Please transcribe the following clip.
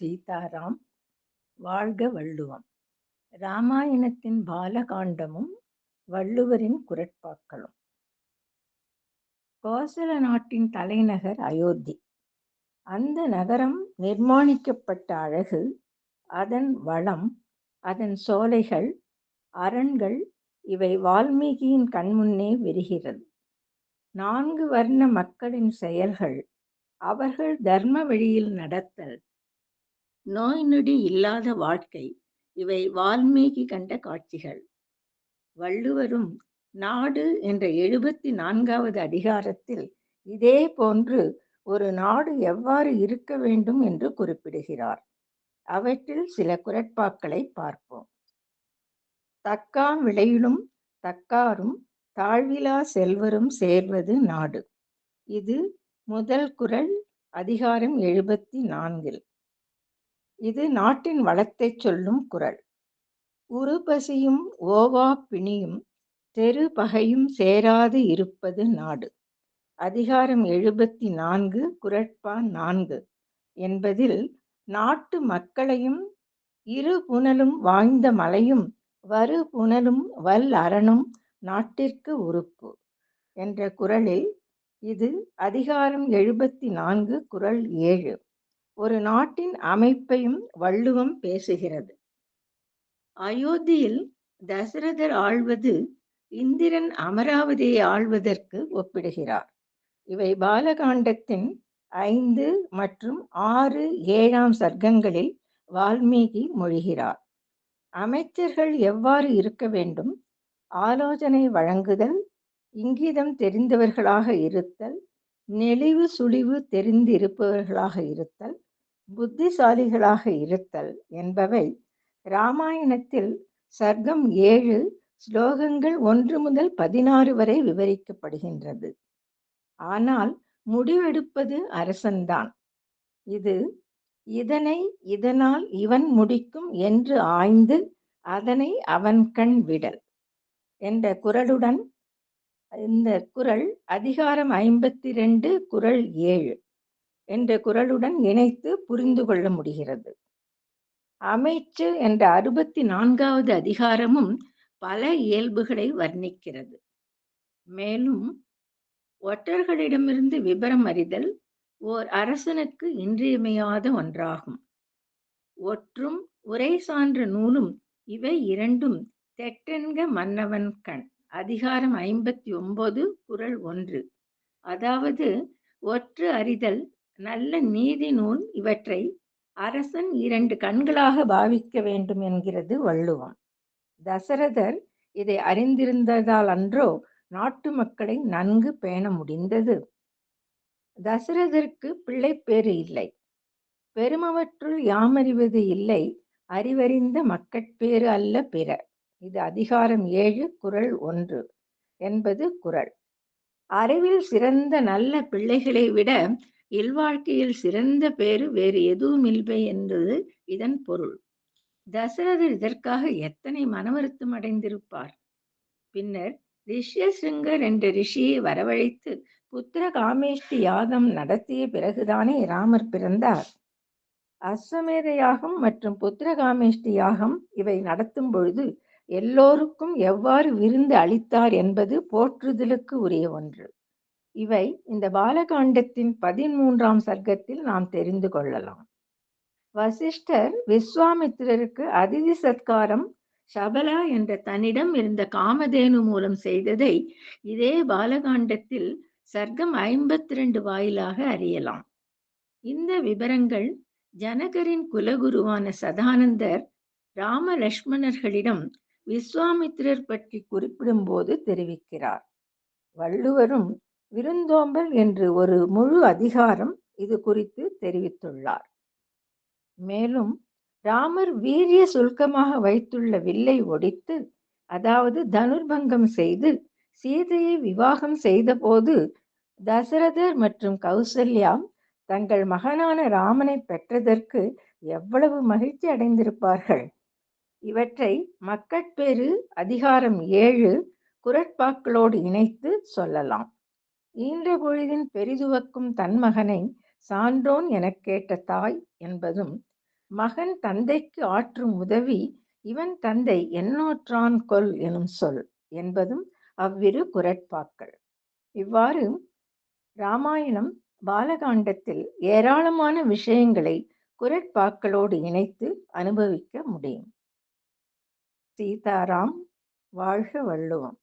சீதாராம் வாழ்க வள்ளுவம் இராமாயணத்தின் பாலகாண்டமும் வள்ளுவரின் குரட்பாக்களும். கோசல நாட்டின் தலைநகர் அயோத்தி. அந்த நகரம் நிர்மாணிக்கப்பட்ட அழகு அதன் வளம் அதன் சோலைகள் அரண்கள் இவை வால்மீகியின் கண்முன்னே விரிகிறது. நான்கு வர்ண மக்களின் செயல்கள் அவர்கள் தர்ம வழியில் நடத்தல் நோய் நொடி இல்லாத வாழ்க்கை. இவை வால்மீகி கண்ட காட்சிகள். வள்ளுவரும் நாடு என்ற எழுபத்தி நான்காவது அதிகாரத்தில் இதே போன்று ஒரு நாடு எவ்வாறு இருக்க வேண்டும் என்று குறிப்பிடுகிறார். அவற்றில் சில குரட்பாக்களை பார்ப்போம். தக்கா விளையிலும் தக்காரும் தாழ்விலா செல்வரும் சேர்வது நாடு. இது முதல் குரல் அதிகாரம் எழுபத்தி நான்கில் இது நாட்டின் வளத்தை சொல்லும் குரல். உருபசியும் ஓவா பிணியும் தெரு பகையும் சேராது இருப்பது நாடு. அதிகாரம் எழுபத்தி நான்கு குரட்பா நான்கு என்பதில் நாட்டு மக்களையும் இரு புனலும் வாய்ந்த மலையும் வரு புனலும் வல் அரணும் நாட்டிற்கு உறுப்பு என்ற குரலில் இது அதிகாரம் எழுபத்தி நான்கு குரல் ஏழு. ஒரு நாட்டின் அமைப்பையும் வள்ளுவம் பேசுகிறது. அயோத்தியில் தசரதர் ஆழ்வது இந்திரன் அமராவதியை ஆழ்வதற்கு ஒப்பிடுகிறார். இவை பாலகாண்டத்தின் ஐந்து மற்றும் ஆறு ஏழாம் சர்க்கங்களில் வால்மீகி மொழிகிறார். அமைச்சர்கள் எவ்வாறு இருக்க வேண்டும்? ஆலோசனை வழங்குதல் இங்கிதம் தெரிந்தவர்களாக இருத்தல் நெளிவு சுழிவு தெரிந்திருப்பவர்களாக இருத்தல் புத்திசாலிகளாக இருத்தல் என்பவை இராமாயணத்தில் சர்க்கம் ஏழு ஸ்லோகங்கள் ஒன்று முதல் பதினாறு வரை விவரிக்கப்படுகின்றது. ஆனால் முடிவெடுப்பது அரசன்தான். இது இதனை இதனால் இவன் முடிக்கும் என்று ஆய்ந்து அதனை அவன் கண் விடல் என்ற குரலுடன் இந்த குரல் அதிகாரம் ஐம்பத்தி ரெண்டு குரல் ஏழு என்ற குரலுடன் இணைத்து புரிந்து கொள்ள முடிகிறது. அமைச்சு என்ற அறுபத்தி நான்காவது அதிகாரமும் பல இயல்புகளை வர்ணிக்கிறது. மேலும் ஒற்றர்களிடமிருந்து விபரம் அறிதல் ஓர் அரசனுக்கு இன்றியமையாத ஒன்றாகும். ஒற்றும் உரை சான்ற நூலும் இவை இரண்டும் தெட்டென்க மன்னவன் கண். அதிகாரம் ஐம்பத்தி ஒன்பது குரல் ஒன்று. அதாவது ஒற்று அறிதல் நல்ல நீதி நூல் இவற்றை அரசன் இரண்டு கண்களாக பாவிக்க வேண்டும் என்கிறது வள்ளுவம். தசரதர் இதை அறிந்திருந்ததால் அன்றோ நாட்டு மக்களை நன்கு பேண முடிந்தது. தசரதற்கு பிள்ளை பேறு இல்லை. பெருமவற்றுள் யாமறிவது இல்லை. அறிவறிந்த மக்கட்பேறு அல்ல பிற இது அதிகாரம் ஏழு குரல் ஒன்று என்பது குரல். அறிவில் சிறந்த நல்ல பிள்ளைகளை விட இல்வாழ்க்கையில் சிறந்த பேரு வேறு எதுவும் இல்லை என்பது இதன் பொருள். தசரதர் இதற்காக எத்தனை மனவருத்தம் அடைந்திருப்பார்? பின்னர் ரிஷ்யசிங்கர் என்ற ரிஷியை வரவழைத்து புத்திர காமேஷ்டி யாகம் நடத்திய பிறகுதானே ராமர் பிறந்தார். அஸ்வமேத யாகம் மற்றும் புத்திர காமேஷ்டி யாகம் இவை நடத்தும் பொழுது எல்லோருக்கும் எவ்வாறு விருந்து அளித்தார் என்பது போற்றுதலுக்கு உரிய ஒன்று. இவை இந்த பாலகாண்டத்தின் பதிமூன்றாம் சர்க்கத்தில் நாம் தெரிந்து கொள்ளலாம். வசிஷ்டர் விஸ்வாமித்திரருக்கு அதிதி சத்காரம் சபலா என்ற தன்னிடம் இருந்த காமதேனு மூலம் செய்ததை இதே பாலகாண்டத்தில் சர்க்கம் ஐம்பத்தி ரெண்டு வாயிலாக அறியலாம். இந்த விவரங்கள் ஜனகரின் குலகுருவான சதானந்தர் ராம லக்ஷ்மணர்களிடம் விஸ்வாமித்திரர் பற்றி குறிப்பிடும்போது தெரிவிக்கிறார். வள்ளுவரும் விருந்தோம்பல் என்று ஒரு முழு அதிகாரம் இது குறித்து தெரிவித்துள்ளார். மேலும் ராமர் வீரிய சுல்கமாக வைத்துள்ள வில்லை ஒடித்து அதாவது தனுர்பங்கம் செய்து சீதையை விவாகம் செய்தபோது தசரதர் மற்றும் கௌசல்யா தங்கள் மகனான ராமனை பெற்றதற்கு எவ்வளவு மகிழ்ச்சி அடைந்திருப்பார்கள்? இவற்றை மக்கட்பேறு அதிகாரம் ஏழு குரட்பாக்களோடு இணைத்து சொல்லலாம். ஈன்ற பொழுதின் பெரிதுவக்கும் தன் மகனை சான்றோன் எனக் கேட்ட தாய் என்பதும் மகன் தந்தைக்கு ஆற்றும் உதவி இவன் தந்தை எண்ணோற்றான் கொல் எனும் சொல் என்பதும் அவ்விரு குரட்பாக்கள். இவ்வாறு ராமாயணம் பாலகாண்டத்தில் ஏராளமான விஷயங்களை குரட்பாக்களோடு இணைத்து அனுபவிக்க முடியும். சீதாராம் வாழ்க வள்ளுவம்.